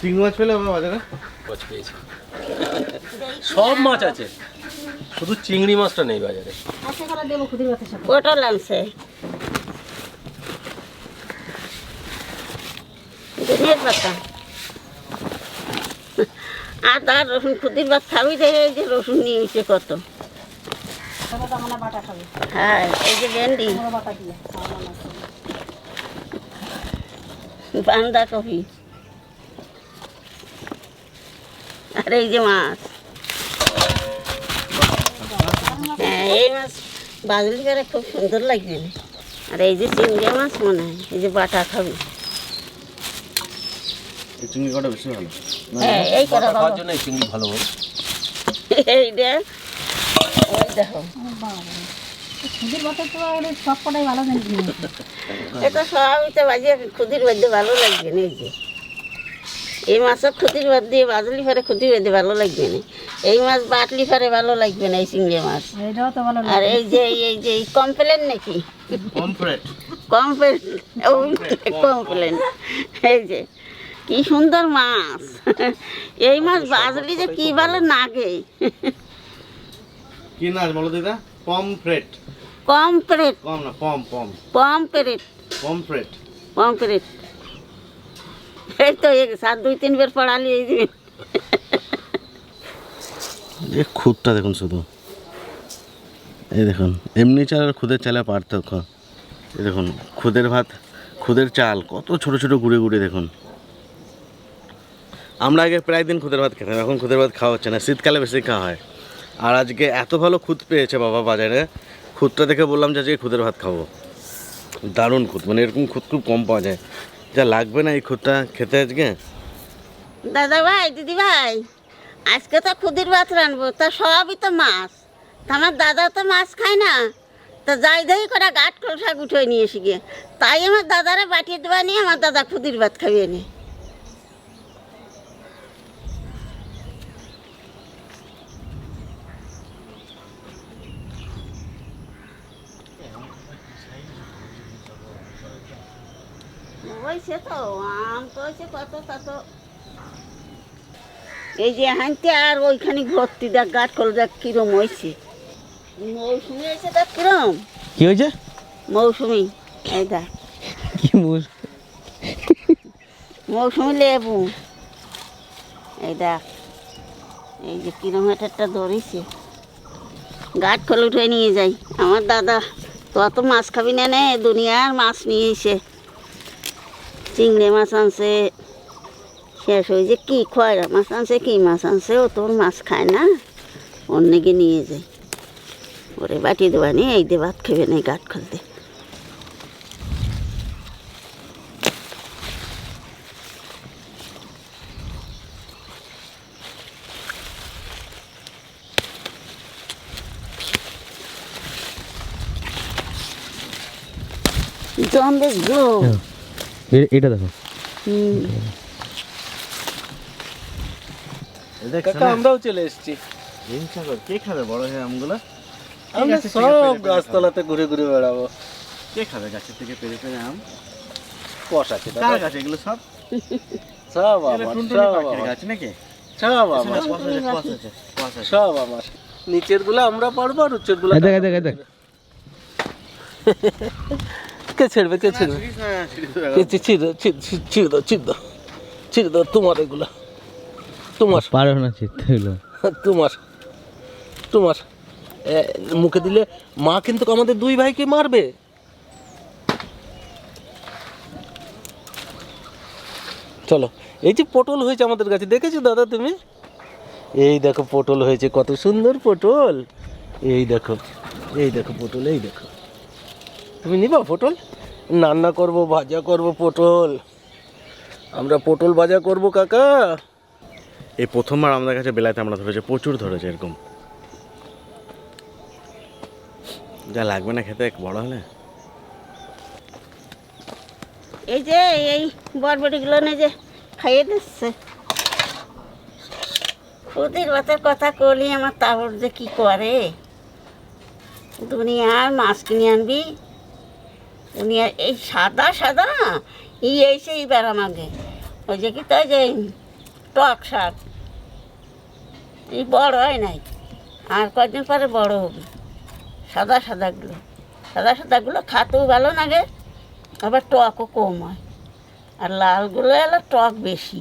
চিংড়ি মাছ পেলে বাবা বাজারে? মাছ পেয়েছি। সব মাছ আছে। শুধু চিংড়ি মাছটা নেই বাজারে। পটল আনছে ধনিয়ার পাতা। আদা রসুন খুদির ভাত খাবি যে রসুন নিয়ে এসে কত। হ্যাঁ এই যে ভেন্ডি। বাঁধাকপি আর এই যে মাছ। হ্যাঁ এই মাছ বাজলি করে খুব সুন্দর লাগবে না আর এই যে চিংড়ি মাছ মনে হয় এই যে বাটা খাবি। চিংড়ি কটা বেশি ভালো। হ্যাঁ এই করে খাওয়ার জন্য চিংড়ি ভালো হবে এইটা ওই দেখো। এটা সবই তো বাজিয়ে খুদির বাদ্যে ভালো লাগবে না এই যে। এই মাছের খুদির বাদ দিয়ে বাজলি ফেরে খুদির বাদ্যে ভালো লাগবে না। এই মাছ বাটলি ফেরে ভালো লাগবে না এই চিংড়ি মাছ। আর এই যে এই যে কমপ্লেন নাকি? Pomfret complain complain. এই যে কি সুন্দর মাছ। এই মাছ বাজলি যে কি ভালো নাগে কি নাচ বলো দিদা? পমফ্রেট কমপ্লেট কম না পম পম। Pomfret pomfret. পমপ্লেট এই তো এক সাত, দুই তিনবার পড়ালি, এই যে। এই খুদটা দেখুন শুধু। এই দেখুন, এমনি চাল আর খুদের চালের পার্থক্য। এই দেখুন, খুদের ভাত, খুদের চাল, কত ছোট ছোট গুঁড়ে গুঁড়ে দেখুন। আমরা আগে প্রায় দিন খুদের ভাত খেতাম, এখন খুদের ভাত খাওয়া হচ্ছে না, শীতকালে বেশি খাওয়া হয়। আর আজকে এত ভালো খুদ পেয়েছে বাবা বাজারে, খুদটা দেখে বললাম যে আজকে খুদের ভাত খাব। দারুণ খুদ মানে এরকম খুদ খুব কম পাওয়া যায়। যা লাগবে না এই খুদটা খেতে আজকে? দাদা ভাই, দিদি ভাই, আজকে তো খুদির ভাত রানবো তা সবই তো মাছ। আমার দাদা তো মাছ খায় না, তা যাই যাই করে গাঠ কলসা গুঠে নিয়ে এসে গিয়ে। তাই আমার দাদারা বাটিয়ে দেওয়া নিয়ে আমার দাদা খুদির ভাত খাইয়ে নি। হয়েছে তো আম তো হয়েছে কত কত। এই যে হাঁটতে আর ওইখানে ভর্তি দেখ গাছ দেখ কিরম হয়েছে মৌসুমি হয়েছে দেখ কিরম। কি হয়েছে মৌসুমি এই দেখ। কি মৌসুমি লেবু। এই দেখ এই যে কিরম একটা ধরেছে। গাছ খোল উঠে নিয়ে যাই। আমার দাদা তো অত মাছ খাবি না নে দুনিয়ার মাছ নিয়ে এসে। চিংড়ি মাছ আনছে। শেষ হয়ে যে কী খয়রা মাছ আনছে, কী মাছ আনছে, ও তোর মাছ খায় না? অন্যকে নিয়ে যায় ওরে বাটি দেওয়া নিয়ে এই দে ভাত খেবে না গাঠ খুলতে। জম্বে গ্লো এ- এটা দেখো। কাকা আমরাও চলে এসেছি। কে খাবে বড় হয়ে আমগুলো? আমরা সব গাছতলাতে ঘুরে ঘুরে বেড়াবো। কে খাবে গাছের থেকে পেরে পেরে আম? কষ আছে কার গাছ এগুলো সব? সব আমার সব গাছ নাকি? সব আমার। আমার নিচেরগুলো আমরা। পারব আর উচ্চেরগুলো দেখ দেখ কে ছেড়বে কে ছেড়বে? কে ছি- ছিড়ে দাও, ছি- ছি- দাও ছিড়ে দাও। তোমার এগুলো। তোমার। পারো না চিত্ত হইল। তোমার। তোমার। মুখে দিলে মা কিন্তু আমাদের দুই ভাইকে মারবে। চলো এই যে পটল হয়েছে আমাদের কাছে দেখেছ দাদা তুমি? এই দেখো পটল হয়েছে কত সুন্দর পটল। এই দেখো এই দেখো পটল এই দেখো। তুমি নিবা পটল? রান্না করব ভাজা করব পটল। আমরা পটল ভাজা করব কাকা। এই প্রথমবার আমাদের কাছে বেলাতে আমরা ধরেছে প্রচুর ধরেছে এরকম। যা লাগবে না খেতে এক বড় হলে। এই যে এই বরবটিগুলো নিয়ে যে খাইয়ে দিচ্ছে। ওদের বাতের কথা করলি আমার তাবর যে কি করে? দুনিয়ার মাছ কিনে আনবি দুনিয়ার এই সাদা সাদা না ই এসে এইবার আমাকে ওই যে কি তাই যে টক শাক। এই বড় হয় নাই। আর কয়েকদিন পরে বড় হবে। সাদা সাদাগুলো সাদা সাদাগুলো খাতেও ভালো লাগে আবার টকও কম হয়। আর লালগুলো এলো টক বেশি।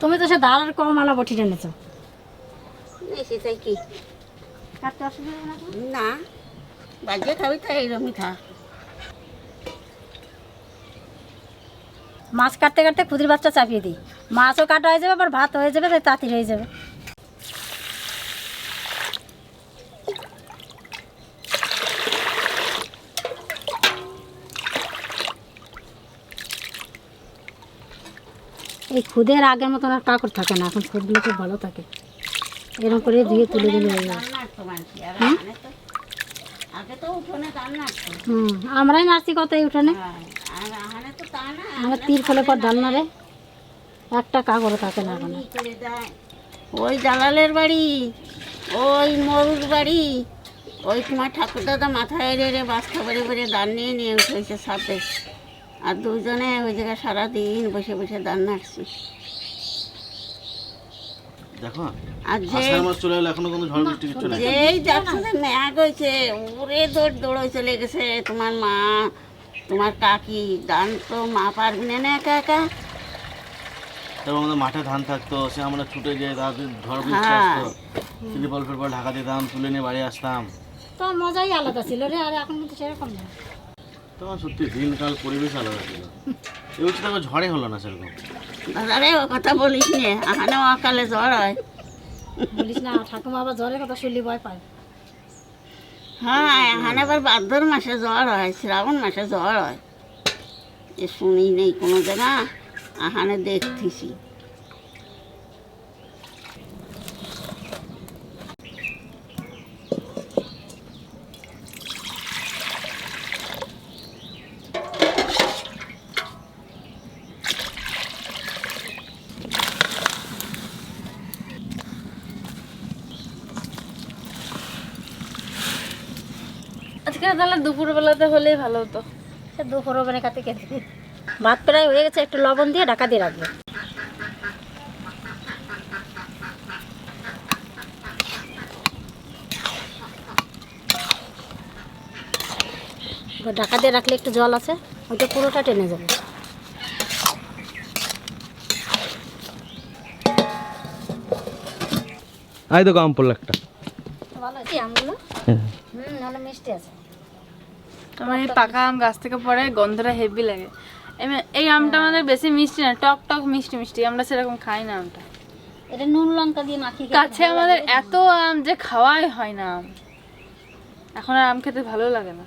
তুমি তো সে দাঁড়ার কম আলা বটি সেটাই কি? না। বাজিয়ে খাবি তো এইরকমই খা। মাছ কাটতে কাটতে খুদির বাচ্চা চাপিয়ে দিই। মাছও কাটা হয়ে যাবে আবার ভাত হয়ে যাবে তাই তাঁতি হয়ে যাবে। এই খুদের আগের মতন আর কাকড় থাকে না এখন খুদগুলো খুব ভালো থাকে। এরকম করে ধুয়ে তুলে দিলে হয়ে যাবে। রান্না হুম আমরাই নাচি কত এই উঠানে তো আমার তীর ফলে পর ধান রে। একটা কাকড়ও থাকে না ওই জালালের বাড়ি ওই মরুর বাড়ি। ওই তোমার ঠাকুর দাদা মাথায় এড়ে এড়ে বাস্তা বেড়ে বেড়ে দান নিয়ে নিয়ে উঠেছে সাথে আর দুজনে ওই জায়গায় সারাদিন বসে বসে দান নাড়ছি। দেখো। আর যে আষাঢ় মাস চলে এলো এখনও কোনো ঝড় বৃষ্টি কিচ্ছু নাই যেই যাচ্ছে যে ম্যাগ হয়েছে উড়ে দৌড় দৌড়ে চলে গেছে। তোমার মা তোমার কাকি দান তো মা পারবি না না একা একা। তারপর আমাদের মাঠে ধান থাকতো সে আমরা ছুটে যেয়ে তাদের ঝড় বৃষ্টি হ্যাঁ। আসতো। ত্রিপল ফিরপল ঢাকা দিতাম তুলে নিয়ে বাড়ি আসতাম। তো মজাই আলাদা ছিল রে আর এখন কিন্তু সেরকম না। তখন সত্যি দিনকাল পরিবেশ আলাদা ছিল। এই বছর তো ঝড়ে হলো না সেরকম। দাদা ও কথা বলিস নে এখানে অকালে জ্বর হয়। বলিস না ঠাকুমা আবার জ্বরের কথা শুনলি ভয় পায়। হ্যাঁ এখানে আবার ভাদ্র মাসে জ্বর হয় শ্রাবণ মাসে জ্বর হয়। এ শুনি নেই কোনো জায়গা এখানে দেখতেছি। আজকে তাহলে দুপুরবেলাতে হলেই ভালো হতো। সে দুপুর ওভেনে কাতে কেটে। ভাত প্রায় হয়ে গেছে একটু লবণ দিয়ে ঢাকা দিয়ে রাখবে। ঢাকা দিয়ে রাখলে একটু জল আছে ওইটা পুরোটা টেনে যাবে। আই দেখো আম পড়ল একটা। ভালো আছে আমগুলো? হুম নাহলে মিষ্টি আছে। আমার এই পাকা আম গাছ থেকে পড়ে গন্ধটা হেভি লাগে। এই আমটা আমাদের বেশি মিষ্টি না টক টক মিষ্টি মিষ্টি আমরা সেরকম খাই না আমটা। এটা নুন লঙ্কা দিয়ে মাখিয়ে কাছে আমাদের এত আম যে খাওয়াই হয় না আম। এখন আর আম খেতে ভালো লাগে না।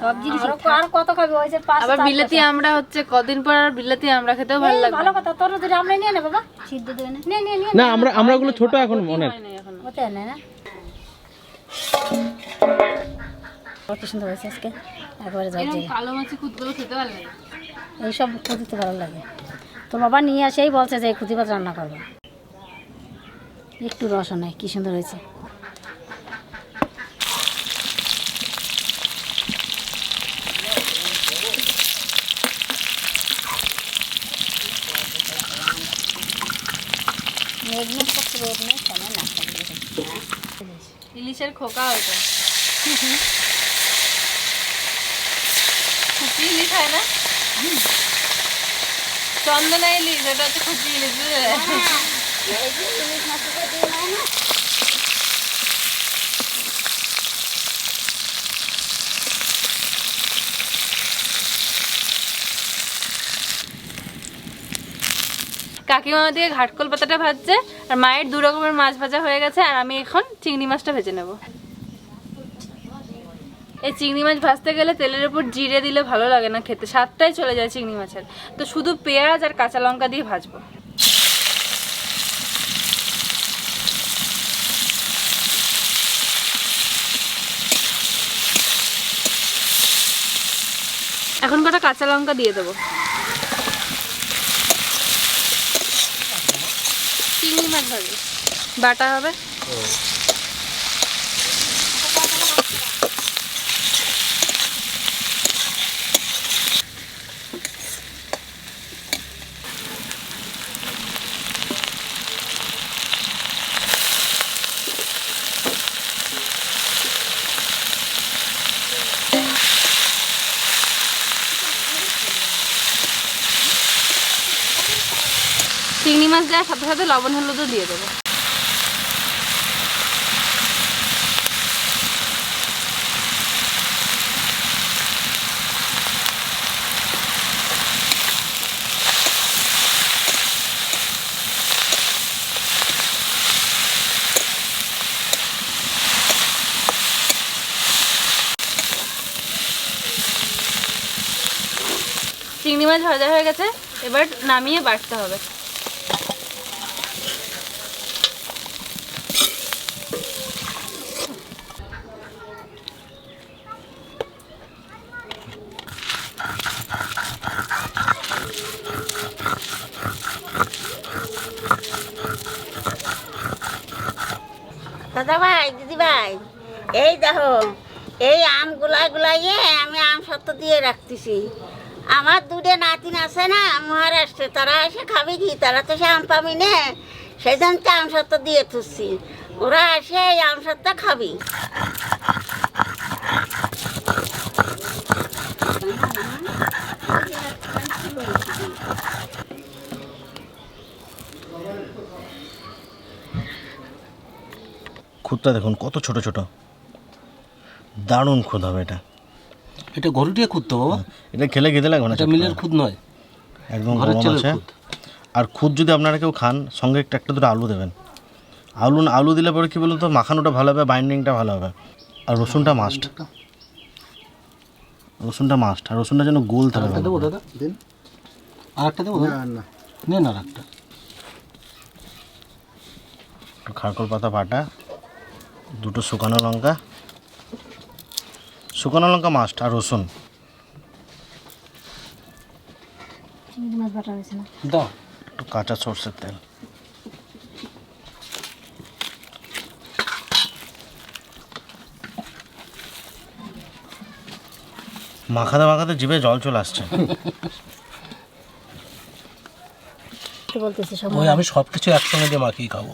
সব জিনিস আর কত খাবে? ওই যে পাঁচ আবার বিলেতি আমরা হচ্ছে কদিন পর আর বিলেতি আমরা খেতেও ভালো এই, লাগবে ভালো কথা তোর যদি আমরা নিয়ে নে বাবা সিদ্ধ দিয়ে নে? নে নিয়ে নিয়ে না আমরা আমরা ওগুলো ছোট এখন অনেক হয় না এখন। ওতে নে না। কত সুন্দর হয়েছে আজকে? একবারে এরকম কালো মাছি খুদগুলো খেতে ভালো লাগে এইসব খুদিতে ভালো লাগে। তোর বাবা নিয়ে আসেই বলছে যে খুদি ভাত রান্না করব। একটু রসও নাই কি সুন্দর হয়েছে। ইলিশের খোকা খুচি ইলিশ হয় না চন্দনা ইলিশ ওটা হচ্ছে খুচি ইলিশ কাকিমা দিয়ে ঘাটকল পাতাটা ভাজছে, আর মায়ের দু রকমের মাছ ভাজা হয়ে গেছে, আর আমি এখন চিংড়ি মাছটা ভেজে নেব। এই চিংড়ি মাছ ভাজতে গেলে তেলের উপর জিরে দিলে ভালো লাগে না খেতে। স্বাদটাই চলে যায় চিংড়ি মাছের। তো শুধু পেঁয়াজ আর কাঁচা লঙ্কা দিয়ে ভাজবো। এখন কটা কাঁচা লঙ্কা দিয়ে দেবো। চিংড়ি মাছ ভাজবো। বাটা হবে? চিংড়ি মাছ দেওয়ার সাথে সাথে লবণ, হলুদও দিয়ে দেবো। চিংড়ি মাছ ভাজা হয়ে গেছে, এবার নামিয়ে বাটতে হবে। দাদা ভাই দিদি ভাই এই দেখো, এই আম গুলাই গুলাইয়ে আমি আম সত্য দিয়ে রাখতেছি। আমার দুটো নাতিন আছে না, মহারাষ্ট্রে, তারা এসে খাবে কি? তারা তো সে আম পাবি না সেই জন্য আম সত্য দিয়ে থুসছি ওরা এসে এই আম সত্য খাবি। খুদটা দেখুন কত ছোট ছোট। দারুণ খুদ হবে এটা। এটা গরুটিয়ে খুদ তো বাবা। এটা খেলে খেতে লাগবে না এটা মিলের খুদ নয়। একদম ঘরের গরম আছে। আর খুদ যদি আপনারা কেউ খান সঙ্গে একটা একটা দুটো আলু দেবেন। আলু আলু দিলে পরে কী বলুন তো মাখানোটা ভালো হবে বাইন্ডিংটা ভালো হবে। আর রসুনটা মাস্ট রসুনটা মাস্ট আর রসুনটা যেন গোল থাকে দেবো দাদা দিন। আরেকটা দেবো না না। নেন আরেকটা। একটু খারকল পাতা বাটা দুটো শুকানো লঙ্কা। শুকানো লঙ্কা মাস্ট আর রসুন। দাও। একটু কাঁচা সর্ষের তেল। মাখাতে মাখাতে জিভে জল চলে আসছে। আমি সব কিছু একসঙ্গে দিয়ে মাখিয়ে খাব।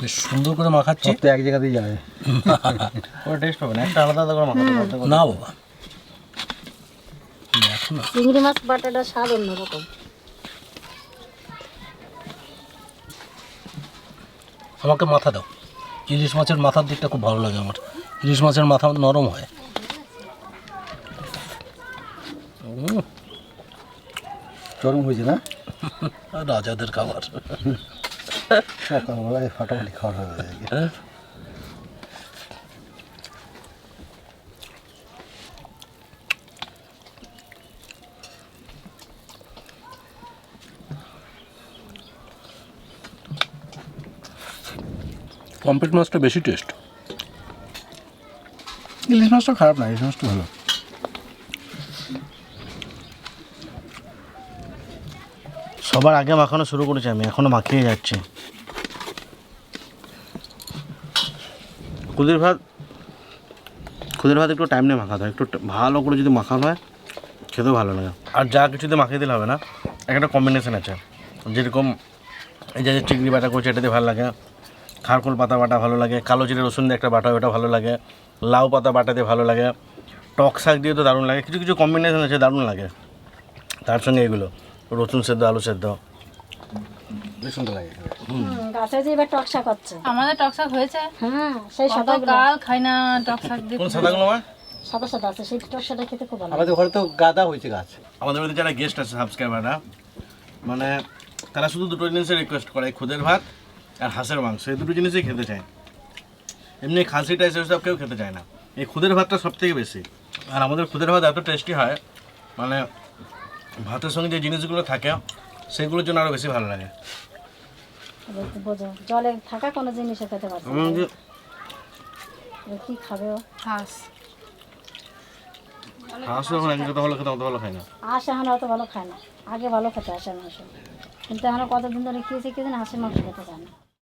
বেশ সুন্দর করে মাখাচ্ছি। তো এক জায়গাতেই যাবে। ওটা টেস্ট পাবে না একটা আলাদা আলাদা করে মাখাতে হবে। না বাবা। চিংড়ি মাছ বাটাটা স্বাদ অন্যরকম। আমাকে মাথা দাও। ইলিশ মাছের মাথার দিকটা খুব ভালো লাগে আমার। ইলিশ মাছের মাথা নরম হয়। চরম হয়েছে না? রাজাদের খাবার। সকালবেলায় ফাটাফাটি খাওয়া হয়ে যায়। পম্পেট মাছটা বেশি টেস্ট ইলিশ মাছটা খারাপ না ইলিশ মাছটা ভালো। সবার আগে মাখানো শুরু করেছি আমি এখনও মাখিয়ে যাচ্ছি। খুদের ভাত খুদের ভাত একটু টাইম নিয়ে মাখাতে হয় একটু ভালো করে যদি মাখানো হয় খেতেও ভালো লাগে। আর যা কিছুতে মাখিয়ে দিলে হবে না একটা কম্বিনেশন আছে। যেরকম এই যে চিংড়ি বাটা করছে এটা দিয়ে ভালো লাগে। খারকোল পাতা বাটা ভালো লাগে কালো জিরে রসুন দিয়ে একটা বাটা ওটা ভালো লাগে। লাউ পাতা বাটা দিয়ে ভালো লাগে। টক শাক দিয়ে তো দারুণ লাগে কিছু কিছু কম্বিনেশন আছে দারুণ লাগে। তার সঙ্গে এগুলো। রসুন সেদ্ধ আলু সেদ্ধ। বেশ সুন্দর লাগে। গাছে যে এবার টকশা করছে আমাদের টকশাক হয়েছে। হ্যাঁ সেই সাদা কাল খাই না টকশাক দিয়ে। কোন সাদাগুলো মা? সাদা সাদা আছে সেই টকশাটা খেতে খুব ভালো আমাদের ঘরে তো গাদা হয়েছে গাছ। আমাদের বাড়িতে যারা গেস্ট আছে সাবস্ক্রাইবাররা মানে তারা শুধু দুটো জিনিসের রিকোয়েস্ট করে খুদের ভাত আর হাঁসের মাংস। এই দুটো জিনিসই খেতে চায়। এমনি খাসিটা এসে সব কেউ খেতে চায় না। এই খুদের ভাতটা সব থেকে বেশি। আর আমাদের খুদের ভাত এত টেস্টি হয় মানে ভাতের সঙ্গে যে জিনিসগুলো থাকে সেগুলোর জন্য আরও বেশি ভালো লাগে। এবার বোঝো জলে থাকা কোনো জিনিসও খেতে পারছে না। এবার কি খাবে ও? হাঁস। হাঁসও এখন এক যত ভালো খেতে অত ভালো খায় না। হাঁস এখন অত ভালো খায় না। আগে ভালো খেতে হাঁসের মাংস কিন্তু এখন কতদিন ধরে খেয়েছে কি জানি হাঁসের মাংস খেতে চায় না